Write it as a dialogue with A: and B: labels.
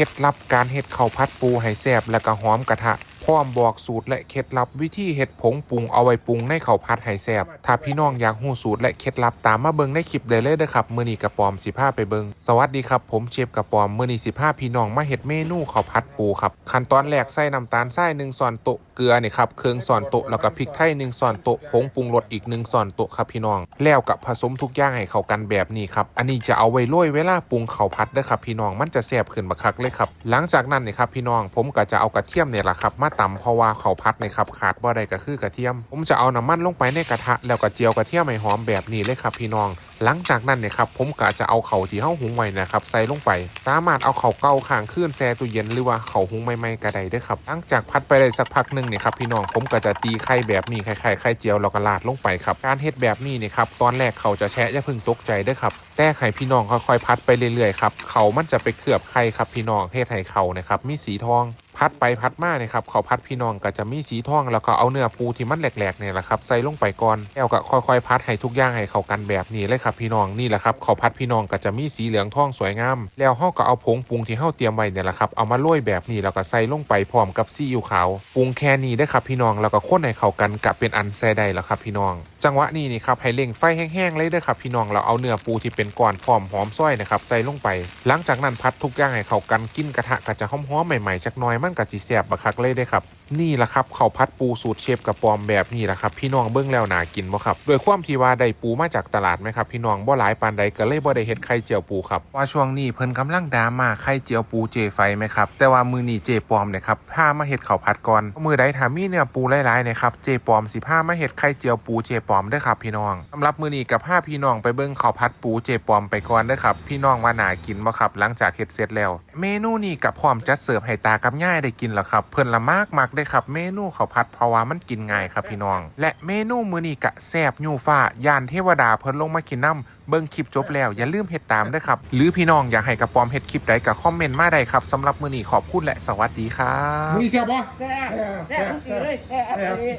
A: คล็ดลับการเฮ็ดข้าวผัดปูให้แซ่บและก็หอมกระทะ ร้อมบอกสูตรและเคล็ดลับวิธีเฮ็ดผงปรุงเอาไว้ปรุงในข้าวผัดให้แซ่บถ้าพี่น้องอยากฮู้สูตรและเคล็ดลับตามมาเบิ่งในคลิปได้เลยเด้อครับมื้อนี้กระปอมสิพาไปเบิ่งสวัสดีครับผมเชฟกระปอมมื้อนี้สิพาพี่น้องมาเฮ็ดเมนูข้าวผัดปูครับขั้นตอนแรกใส่น้ำตาลทราย1ช้อนโต๊ะเกลือนี่ครับเครื่องช้อนโต๊ะแล้วก็พริกไทย1ช้อนโต๊ะผงปรุงรสอีก1ช้อนโต๊ะครับพี่น้อง แล้วกับผสมทุกอย่างให้เข้ากันแบบนี้ครับอันนี้จะเอาไว้โรยเวลาปรุงข้าวผัดเด้อครับพี่น้องมันจะแซ่บขึ้นบักคักเลยครับหลังจากนั้นนี่ครับพี่น้องผมก็จะเอากระเทียมเนี่ยแหละครับมาตำเพราะว่าเขาวผัดในี่ครับขาดบ่ได้ก็คือกระเทียม ผมจะเอาน้ำมันลงไปในกระทะแล้วก็เจียวกระเทียมให้หอมแบบนี้เลยครับพี่น้อง หลังจากนั้นเนี่ยครับผมก็จะเอาเข่าที่เฮาหุงไว้นะครับใส่ลงไป สามารถเอาเข่าเก่าข้างขึ้นแช่ตู้เย็นหรือว่าเข่าหุงใหม่ๆก็ได้ด้อครับหลังจากพัดไปได้สักพักหนึ่งเนี่ยครับพี่น้องผมก็จะตีไข่แบบนี้ไข่ไข่ไข่เจียวแล้วก็ราดลงไปครับการเฮ็ดแบบนี้เนี่ยครับตอนแรกเขาจะแช่อย่าพึ่งตกใจด้อครับแต่ไข่พี่น้องค่อยๆพัดไปเรื่อยๆครับเขามันจะไปเคลือบไข่ครับพี่น้องเฮ็ดให้เขานะครับมีสีทอง พัดไปพัดมาเนี่ยครับเขาพัดพี่น้องก็จะมีสีทอง แล้วก็เอาเนื้อปูที่มันแหลกๆเนี่ยแหละครับใส่ลงไปก่อนแล้วก็ค่อยๆ พัดให้ทุกอย่างให้เข้ากันแบบนี้เลยครับพี่น้องนี่แหละครับเขาพัดพี่น้องก็จะมีสีเหลืองทองสวยงาม แล้วเฮาก็เอาผงปรุงที่เฮาเตรียมไว้เนี่ยแหละครับเอามาโรยแบบนี้แล้วก็ใส่ลงไปพร้อมกับซีอิ๊วขาวปรุงแค่นี้ได้ครับพี่น้องแล้วก็คนให้เข้ากันกับเป็นอันแซ่ได้แล้วครับพี่น้อง จังหวะนี้นี่ครับให้เร่งไฟแห้งๆเลยเด้อครับพี่น้องเราเอาเนื้อปูที่เป็นก้อนพร้อมหอมซ้อยนะครับใส่ลงไป หลังจากนั้นพัดทุกอย่างให้เข้ากันกินกระทะก็จะหอมๆใหม่ๆจักหน่อยมันก็สิแซบบักคักเลยเด้ครับ นี่แหละครับข้าวผัดปูสูตรเชฟกระปอมแบบนี้แหละครับพี่น้องเบิ้งแล้วน่ากินบ่ครับโดยความที่ว่าได้ปูมาจากตลาดไหมครับพี่น้องบ่หลายปานใดก็เลยบ่ได้เฮ็ดไข่เจียวปูครับว่าช่วงนี้เพิ่นกำลังดราม่าไข่เจียวปูเจไฟไหมครับแต่ว่ามือนี้เจปอมเนี่ยครับพามาเฮ็ดข้าวผัดก่อนมือใดถามีเนื้อปูหลายๆเนะครับเจปอมสิพามาเฮ็ดไข่เจียวปูเจปอมเด้อครับพี่น้องสำหรับมือนี้กับพาพี่น้องไปเบิ่งข้าวผัดปูเจปอมไปก่อนเด้อครับพี่น้องว่าน่ากินบ่ครับหลังจากเฮ็ดเสร็จแล้ว เมนูนี้กับพร้อมจัดเสิร์ฟให้ตากับย่ายได้กินแล้วครับ เพิ่นละมากมักได้อครับ เมนูข้าวผัดเพราะว่ามันกินง่ายครับพี่น้อง และเมนูมื้อนี้กะแซ่บยูฟ้ายานเทวดาเพิ่นลงมากินน้ำเบิ่งคลิปจบแล้วอย่าลืมเฮ็ดตามเด้อครับ หรือพี่น้องอยากให้กระปอมเฮ็ดคลิปใดก็คอมเมนต์มาได้ครับสำหรับมื้อนี้ขอบคุณและสวัสดีครับ
B: มึงนี่เสียบปะ
C: แซ่บแซ่บทุกทีเลยแซ่บเลย